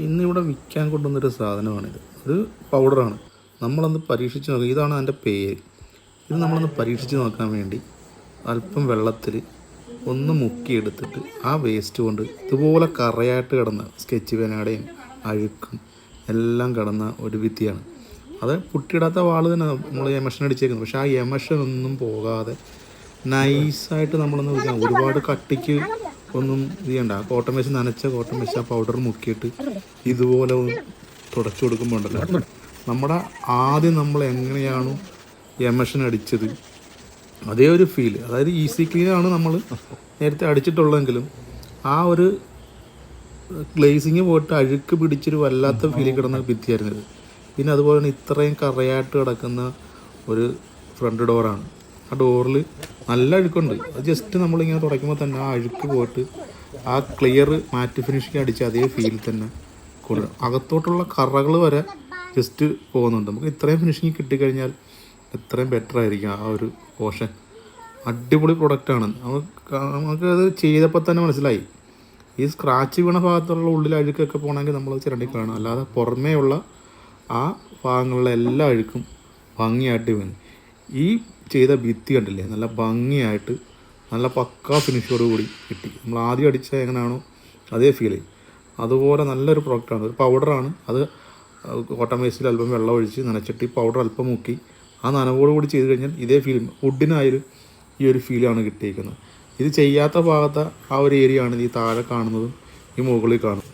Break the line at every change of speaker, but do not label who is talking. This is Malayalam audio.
ഇന്നിവിടെ വിൽക്കാൻ കൊണ്ടുവന്നൊരു സാധനമാണിത്. ഇത് പൗഡറാണ്. നമ്മളൊന്ന് പരീക്ഷിച്ച് നോക്കുക ഇതാണ് അതിന്റെ പേര്. ഇത് നമ്മളൊന്ന് പരീക്ഷിച്ച് നോക്കാൻ വേണ്ടി അല്പം വെള്ളത്തിൽ ഒന്ന് മുക്കിയെടുത്തിട്ട് ആ വേസ്റ്റ് കൊണ്ട് ഇതുപോലെ കറയായിട്ട് കിടന്ന സ്കെച്ച് പേനയുടെയും അഴുക്കും എല്ലാം കിടന്ന ഒരു വിത്തിയാണ് അത് പുട്ടിയിടാത്ത വാൾ തന്നെ നമ്മൾ യമഷൻ അടിച്ചേക്കുന്നത്. പക്ഷേ ആ എമഷൻ ഒന്നും പോകാതെ നൈസായിട്ട് നമ്മളൊന്ന് ഒരുപാട് കട്ടിക്ക് ഒന്നും ഇത് ചെയ്യണ്ട. കോട്ടൺ മെഷ് നനച്ച കോട്ടൺ മെഷ് ആ പൗഡർ മുക്കിയിട്ട് ഇതുപോലെ തുടച്ചു കൊടുക്കുമ്പോൾ ഉണ്ടല്ലോ. നമ്മുടെ ആദ്യം നമ്മൾ എങ്ങനെയാണോ എമഷൻ അടിച്ചത്. അതേ ഒരു ഫീൽ അതായത് ഈസി ക്ലീൻ ആണ് നമ്മൾ നേരത്തെ അടിച്ചിട്ടുള്ളതെങ്കിലും ആ ഒരു ഗ്ലേസിങ് പോയിട്ട് അഴുക്ക് പിടിച്ചൊരു വല്ലാത്ത ഫീലിൽ കിടന്ന ഭിത്തിയായിരുന്നു ഇത് പിന്നെ അതുപോലെ തന്നെ ഇത്രയും കറയായിട്ട് കിടക്കുന്ന ഒരു ഫ്രണ്ട് ഡോറാണ് ആ ഡോറിൽ നല്ല അഴുക്കുണ്ട്. അത് ജസ്റ്റ് നമ്മളിങ്ങനെ തുടയ്ക്കുമ്പോൾ തന്നെ ആ അഴുക്ക് പോയിട്ട് ആ ക്ലിയർ മാറ്റ് ഫിനിഷിങ് അടിച്ച് അതേ ഫീൽ തന്നെ കൊള്ളും. അകത്തോട്ടുള്ള കറകൾ വരെ ജസ്റ്റ് പോകുന്നുണ്ട്. നമുക്ക് ഇത്രയും ഫിനിഷിങ് കിട്ടിക്കഴിഞ്ഞാൽ എത്രയും ബെറ്റർ ആയിരിക്കും ആ ഒരു പോഷൻ അടിപൊളി പ്രൊഡക്റ്റാണ് നമുക്ക് നമുക്കത് ചെയ്തപ്പോൾ തന്നെ മനസ്സിലായി. ഈ സ്ക്രാച്ച് വീണ ഭാഗത്തുള്ള ഉള്ളിൽ അഴുക്കൊക്കെ പോകണമെങ്കിൽ നമ്മൾ ചിരണ്ടി കാണും. അല്ലാതെ പുറമേ ഉള്ള ആ ഭാഗങ്ങളിലെ എല്ലാ അഴുക്കും ഭംഗിയായിട്ട് വീണ്. ഈ ചെയ്ത ഭിത്തി കണ്ടില്ലേ? നല്ല ഭംഗിയായിട്ട് നല്ല പക്കാ ഫിനിഷോട് കൂടി കിട്ടി. നമ്മൾ ആദ്യം അടിച്ച എങ്ങനെയാണോ അതേ ഫീൽ ചെയ്യും അതുപോലെ നല്ലൊരു പ്രോഡക്റ്റാണ് ഒരു പൗഡറാണ് അത് കോട്ടൺ വേസ്റ്റിൽ അല്പം വെള്ളം ഒഴിച്ച് നനച്ചിട്ട് ഈ പൗഡർ അല്പം മുക്കി ആ നനവോട് കൂടി ചെയ്ത് കഴിഞ്ഞാൽ ഇതേ ഫീൽ വുഡിനായാലും ഈ ഒരു ഫീലാണ് കിട്ടിയിരിക്കുന്നത് ഇത് ചെയ്യാത്ത ഭാഗത്തെ ആ ഒരു ഏരിയ ആണ് ഈ താഴെ കാണുന്നതും ഈ മുകളിൽ കാണുന്നത്.